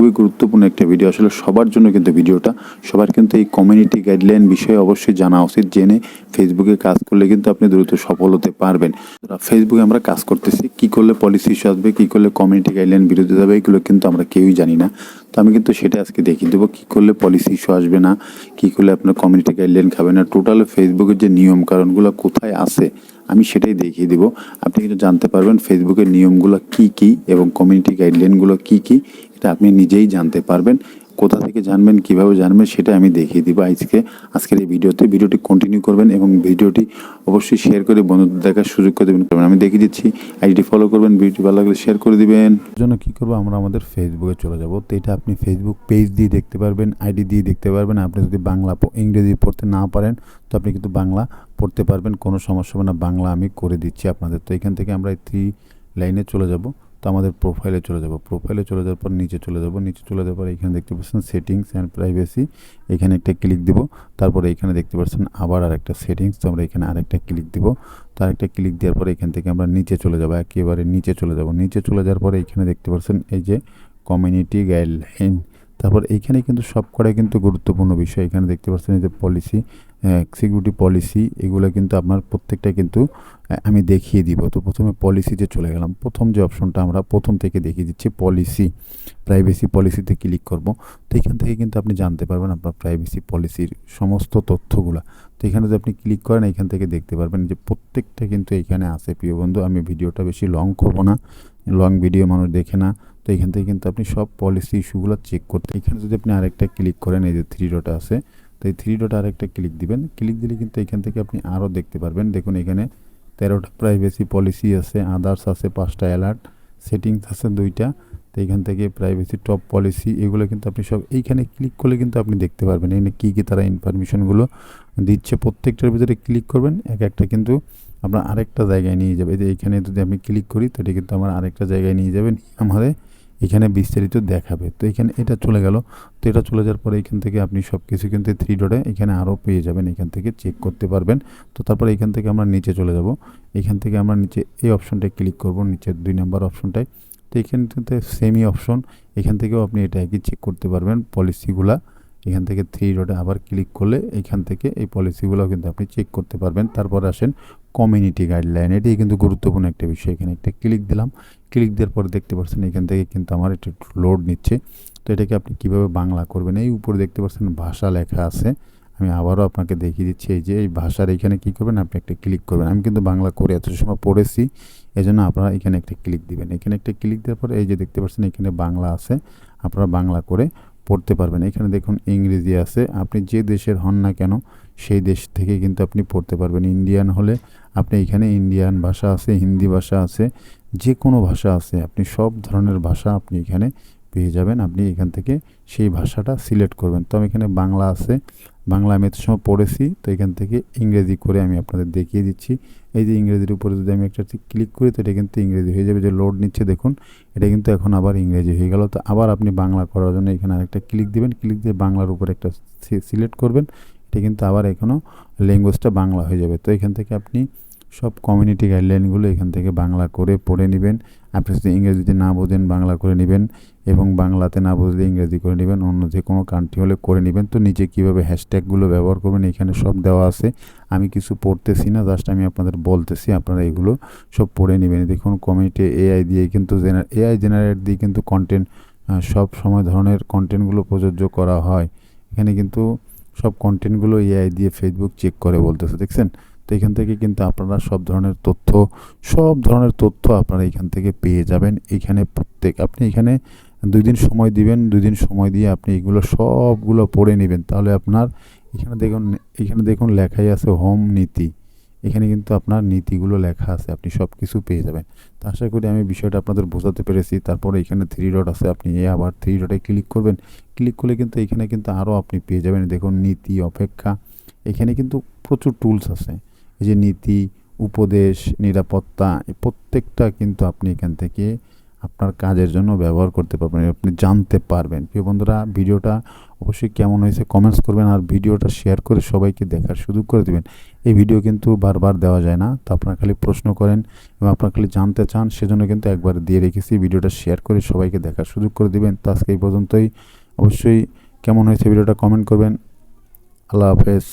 খুবই গুরুত্বপূর্ণ একটা ভিডিও আসলে সবার জন্য কিন্তু ভিডিওটা, সবার কিন্তু এই কমিউনিটি গাইডলাইন বিষয়ে অবশ্যই জানা উচিত, জেনে ফেসবুকে কাজ করলে কিন্তু আপনি দ্রুত সফল হতে পারবেন। ফেসবুকে আমরা কাজ করতেছি, কি করলে পলিসি ইস্যু আসবে, কী করলে কমিউনিটি গাইডলাইন বিরোধী যাবে এগুলো কিন্তু আমরা কেউই জানি না। তো আমি কিন্তু সেটা আজকে দেখিয়ে দেবো কী করলে পলিসি ইস্যু আসবে না, কী করলে আপনার কমিউনিটি গাইডলাইন খাবে না। টোটাল ফেসবুকের যে নিয়ম কারণগুলো কোথায় আছে, আমি সেটাই দেখিয়ে দিব। আপনি কিন্তু জানতে পারবেন ফেসবুকের নিয়মগুলো কি কি এবং কমিউনিটি গাইডলাইনগুলো কি কি, এটা আপনি নিজেই জানতে পারবেন। কোথা থেকে জানবেন, কীভাবে জানবেন সেটা আমি দেখিয়ে দিব আজকে, আজকের এই ভিডিওতে। ভিডিওটি কন্টিনিউ করবেন এবং ভিডিওটি অবশ্যই শেয়ার করে বন্ধুদের দেখার সুযোগ করে দেবেন। আমি দেখিয়ে দিচ্ছি, আইডি ফলো করবেন, ভিডিওটি ভালো লাগলে শেয়ার করে দিবেন। জন্য কি করব, আমরা আমাদের ফেসবুকে চলে যাব। তো এটা আপনি ফেসবুক পেজ দিয়ে দেখতে পারবেন আইডি দিয়ে দেখতে পারবেন। আপনি যদি বাংলা ইংরেজি পড়তে না পারেন, তো আপনি কিন্তু বাংলা পড়তে পারবেন, কোনো সমস্যা হবে না। বাংলা আমি করে দিচ্ছি আপনাদের। তো এখান থেকে আমরা এই থ্রি লাইনে চলে যাব। তো আমাদের প্রোফাইলে চলে যাব। প্রোফাইলে চলে যাওয়ার পর নিচে চলে যাব। নিচে চলে যাওয়ার পর এখানে দেখতে পাচ্ছেন সেটিংস অ্যান্ড প্রাইভেসি এখানে একটা ক্লিক দেব। তারপরে এখানে দেখতে পাচ্ছেন আবার আরেকটা সেটিংস তো আমরা এখানে আরেকটা ক্লিক দেব। তো আরেকটা ক্লিক দেওয়ার পর এখান থেকে আমরা নিচে চলে যাব। একেবারে নিচে চলে যাব। নিচে চলে যাওয়ার পরে এখানে দেখতে পাচ্ছেন এই যে কমিউনিটি গাইডলাইন তারপর এইখানে কিন্তু সব কটাই কিন্তু গুরুত্বপূর্ণ বিষয়। এখানে দেখতে পাচ্ছেন যে পলিসি সিকিউরিটি পলিসি এগুলো কিন্তু আপনার প্রত্যেকটা কিন্তু আমি দেখিয়ে দিব। তো প্রথমে পলিসিতে চলে গেলাম। প্রথম যে অপশনটা আমরা প্রথম থেকে দেখিয়ে দিচ্ছি পলিসি প্রাইভেসি পলিসিতে ক্লিক করব। তো এখান থেকে কিন্তু আপনি জানতে পারবেন আপনার প্রাইভেসি পলিসির সমস্ত তথ্যগুলো। তো এখানে যদি আপনি ক্লিক করেন, এখান থেকে দেখতে পারবেন যে প্রত্যেকটা কিন্তু এখানে আছে। প্রিয় বন্ধু, আমি ভিডিওটা বেশি লং করব না। লং ভিডিও মানুষ দেখে না। এখান থেকে কিন্তু আপনি সব পলিসি ইস্যুগুলো চেক করতে এখানে যদি আপনি আরেকটা ক্লিক করেন, এই যে থ্রি ডট আছে, তো এই থ্রি ডট আরেকটা ক্লিক দিবেন। ক্লিক দিলে কিন্তু এখান থেকে আপনি আরও দেখতে পারবেন। দেখুন এখানে তেরোটা প্রাইভেসি পলিসি আছে আদার্স আছে, পাঁচটা অ্যালার্ট সেটিংস আছে দুইটা, তো এখান থেকে প্রাইভেসি টপ পলিসি এগুলো কিন্তু আপনি সব, এইখানে ক্লিক করলে কিন্তু আপনি দেখতে পারবেন। এখানে কী কী তারা ইনফরমেশনগুলো দিচ্ছে, প্রত্যেকটার ভিতরে ক্লিক করবেন। এক একটা কিন্তু আপনার আরেকটা জায়গায় নিয়ে যাবে। এই যে এখানে যদি আমি ক্লিক করি, তো এটা কিন্তু আমার আরেকটা জায়গায় নিয়ে যাবেন আমাদের এখানে বিস্তারিত দেখাবে। তো এখানে এটা চলে গেল। তো এটা চলে যাওয়ার পরে এখান থেকে আপনি সব কিছু কিন্তু থ্রি ডটে এখানে আরও পেয়ে যাবেন। এখান থেকে চেক করতে পারবেন। তো তারপরে এখান থেকে আমরা নিচে চলে যাব। এখান থেকে আমরা নিচে এই অপশনটায় ক্লিক করব, নিচের দুই নাম্বার অপশনটায় তো এখানটাতে সেমি অপশন এখান থেকেও আপনি এটা একই চেক করতে পারবেন পলিসিগুলা এখান থেকে থ্রি ডটে আবার ক্লিক করলে এখান থেকে এই পলিসিগুলো কিন্তু আপনি চেক করতে পারবেন। তারপর আসেন কমিউনিটি গাইডলাইন এটাই কিন্তু গুরুত্বপূর্ণ একটা বিষয়। এখানে একটা ক্লিক দিলাম। ক্লিক দেওয়ার পরে দেখতে পাচ্ছেন এখান থেকে কিন্তু আমার এটা লোড নিচ্ছে। তো এটাকে আপনি কীভাবে বাংলা করবেন? এই উপরে দেখতে পাচ্ছেন ভাষা লেখা আছে। আমি আবারও আপনাকে দেখিয়ে দিচ্ছি, এই যে এই ভাষার এখানে কী করবেন? আপনি একটা ক্লিক করবেন। আমি কিন্তু বাংলা করে এত সময় পড়েছি এই জন্য আপনারা এখানে একটা ক্লিক দিবেন। এখানে একটা ক্লিক দেওয়ার পরে এই যে দেখতে পাচ্ছেন এখানে বাংলা আছে। আপনারা বাংলা করে পড়তে পারবেন। এখানে দেখুন ইংরেজি আছে। আপনি যে দেশের হন না কেন, সেই দেশ থেকে কিন্তু আপনি পড়তে পারবেন। ইন্ডিয়ান হলে আপনি এখানে ইন্ডিয়ান ভাষা আছে, হিন্দি ভাষা আছে যে কোনো ভাষা আছে, আপনি সব ধরনের ভাষা আপনি এখানে পেয়ে যাবেন। আপনি এখান থেকে সেই ভাষাটা সিলেক্ট করবেন। তো আমি এখানে বাংলা আছে বাংলা আমি এত সময় পড়েছি, তো এখান থেকে ইংরেজি করে আমি আপনাদের দেখিয়ে দিচ্ছি। এই যে ইংরেজির উপরে যদি আমি একটা ক্লিক করি, তো এটা কিন্তু ইংরেজি হয়ে যাবে। যে লোড নিচ্ছে, দেখুন, এটা কিন্তু এখন আবার ইংরেজি হয়ে গেল। তো আবার আপনি বাংলা করার জন্য এখানে আরেকটা ক্লিক দিবেন। ক্লিক দিয়ে বাংলার উপরে একটা সিলেক্ট করবেন। এটা কিন্তু আবার এখনও ল্যাঙ্গুয়েজটা বাংলা হয়ে যাবে। তো এখান থেকে আপনি সব কমিউনিটি গাইডলাইনগুলো এখান থেকে বাংলা করে পড়ে নেবেন। আপনি যদি ইংরেজিতে না বোঝেন, বাংলা করে নেবেন এবং বাংলাতে না বুঝলে ইংরেজি করে নেবেন, অন্য যে কোনো কান্ট্রি হলে করে নেবেন। তো নিচে কীভাবে হ্যাশট্যাগুলো ব্যবহার করবেন এখানে সব দেওয়া আছে। আমি কিছু পড়তেছি না জাস্ট আমি আপনাদের বলতেছি, আপনারা এগুলো সব পড়ে নেবেন। দেখুন কমিউনিটি এআই দিয়ে কিন্তু জেনার এআই জেনারেট দিয়ে কিন্তু কন্টেন্ট সব সময় ধরনের কন্টেন্টগুলো প্রযোজ্য করা হয়। এখানে কিন্তু সব কন্টেন্টগুলো এআই দিয়ে ফেসবুক চেক করে বলতেছে, দেখছেন? তো এখান থেকে কিন্তু আপনারা সব ধরনের তথ্য, সব ধরনের তথ্য আপনারা এখান থেকে পেয়ে যাবেন। এখানে প্রত্যেক, আপনি এখানে দুই দিন সময় দিবেন, দুই দিন সময় দিয়ে আপনি এগুলো সবগুলো পড়ে নেবেন। তাহলে আপনার এখানে দেখুন এখানে দেখুন লেখাই আছে হোম নীতি। এখানে কিন্তু আপনার নীতিগুলো লেখা আছে, আপনি সব কিছু পেয়ে যাবেন। তো আশা করি আমি বিষয়টা আপনাদের বোঝাতে পেরেছি। তারপরে এখানে থ্রি ডট আছে, আপনি এ আবার থ্রি ডটে ক্লিক করবেন। ক্লিক করলে কিন্তু এখানে কিন্তু আরও আপনি পেয়ে যাবেন। দেখুন নীতি, অপেক্ষা। এখানে কিন্তু প্রচুর টুলস আছে। এই যে নীতি, উপদেশ, নিরাপত্তা প্রত্যেকটা কিন্তু আপনি এখান থেকে আপনার কাজের জন্য ব্যবহার করতে পারবেন, আপনি জানতে পারবেন। প্রিয় বন্ধুরা, ভিডিওটা অবশ্যই কেমন হয়েছে কমেন্টস করবেন আর ভিডিওটা শেয়ার করে সবাইকে দেখার সুযোগ করে দেবেন। এই ভিডিও কিন্তু বারবার দেওয়া যায় না, তো আপনারা খালি প্রশ্ন করেন এবং আপনারা খালি জানতে চান, সেজন্য কিন্তু একবার দিয়ে রেখেছি। ভিডিওটা শেয়ার করে সবাইকে দেখার সুযোগ করে দিবেন। তো আজকে এই পর্যন্তই। অবশ্যই কেমন হয়েছে ভিডিওটা কমেন্ট করবেন। আল্লাহ হাফেজ।